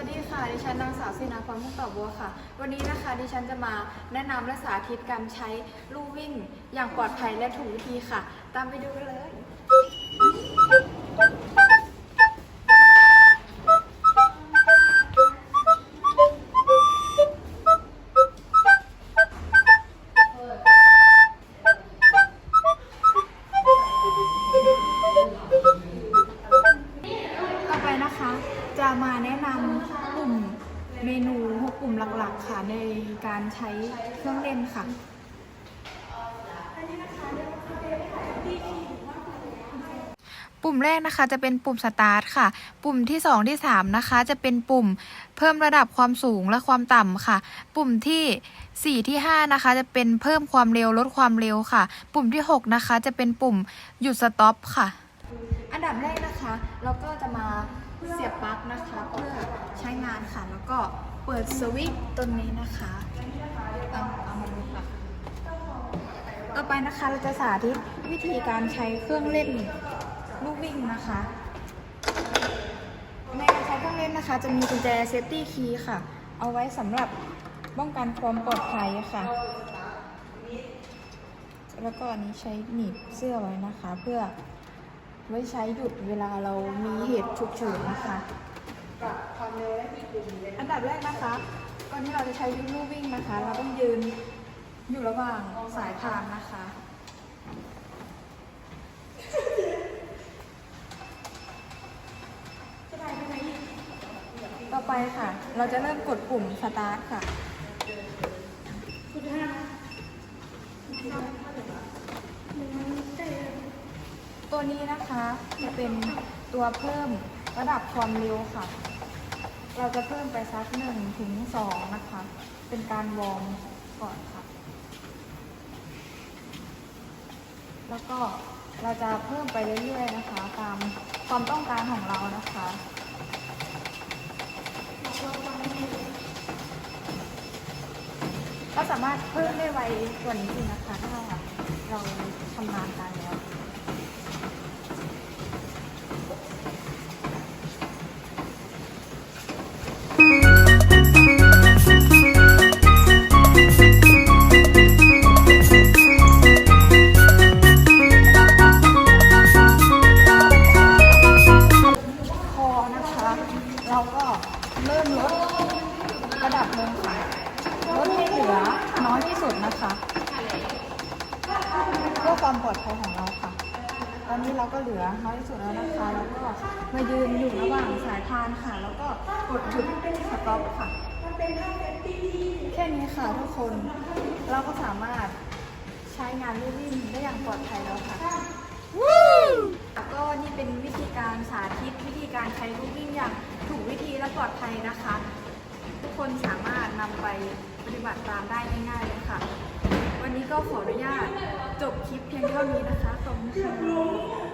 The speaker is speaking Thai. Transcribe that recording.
วัสดีค่ะ ดิฉันนางสาวสินาพรมุกตอบัวค่ะ วันนี้นะคะดิฉันจะมาแนะนำและสาธิตการใช้ลู่วิ่ง อย่างปลอดภัยและถูกวิธีค่ะ ตามไปดูกันเลย หลักๆค่ะในการใช้เครื่องเล่นค่ะปุ่มแรกนะคะจะเป็นปุ่มสตาร์ทค่ะ ปุ่มที่ 2 ที่ 3 นะคะ จะเป็นปุ่มเพิ่มระดับความสูงและความต่ำค่ะ ปุ่มที่ 4 ที่ 5 นะคะ จะเป็นเพิ่มความเร็วลดความเร็วค่ะ ปุ่มที่ 6 นะคะ จะเป็นปุ่มหยุดสต็อปค่ะ อันดับแรกนะคะ เราก็จะมาเสียบปลั๊กนะคะเพื่อ ก็เปิดสวิตช์ตัวนี้นะคะเอาเอามาดูค่ะ ต่อไปนะคะเราจะสาธิตวิธีการใช้เครื่องเล่นลูกวิ่งนะคะในการใช้เครื่องเล่นนะคะ จะมีกุญแจเซฟตี้คีย์ค่ะ เอาไว้สำหรับป้องกันความปลอดภัยค่ะ แล้วก็อันนี้ใช้หนีบเสื้อไว้นะคะ เพื่อไว้ใช้หยุดเวลาเรามีเหตุฉุกเฉินนะคะ อันดับแรกนะคะ ก่อนที่เราจะใช้วิ่งลู่วิ่งนะคะ เราต้องยืนอยู่ระหว่างสายพานนะคะ ต่อไปค่ะ เราจะเริ่มกดปุ่มสตาร์ทค่ะตัวนี้นะคะจะเป็นตัวเพิ่มระดับความเร็วค่ะ เราจะเพิ่มไปสักหนึ่งถึงสองนะคะ เป็นการวอร์มก่อนค่ะ แล้วก็เราจะเพิ่มไปเรื่อยๆนะคะ ตามความต้องการของเรานะคะก็สามารถเพิ่มได้ไวกว่านี้อีกนะคะ ถ้าเราชำนาญการแล้ว พอนะคะ เราก็เริ่มลดระดับลงค่ะลดให้เหลือน้อยที่สุดนะคะ เพื่อความปลอดภัยของเราค่ะ ตอนนี้เราก็เหลือน้อยที่สุดแล้วนะคะ แล้วก็มายืนอยู่ระหว่างสายพานค่ะ แล้วก็กดหยุดสต็อปค่ะ แค่นี้ค่ะทุกคน เราก็สามารถใช้งานลู่วิ่งได้อย่างปลอดภัยแล้วค่ะก็นี่เป็นวิธีการสาธิตวิธีการใช้ลูกวิ่งอย่างถูกวิธีและปลอดภัยนะคะ ทุกคนสามารถนำไปปฏิบัติตามได้ง่ายๆเลยค่ะ วันนี้ก็ขออนุญาต จบคลิปเพียงเท่านี้นะคะ ขอบคุณค่ะ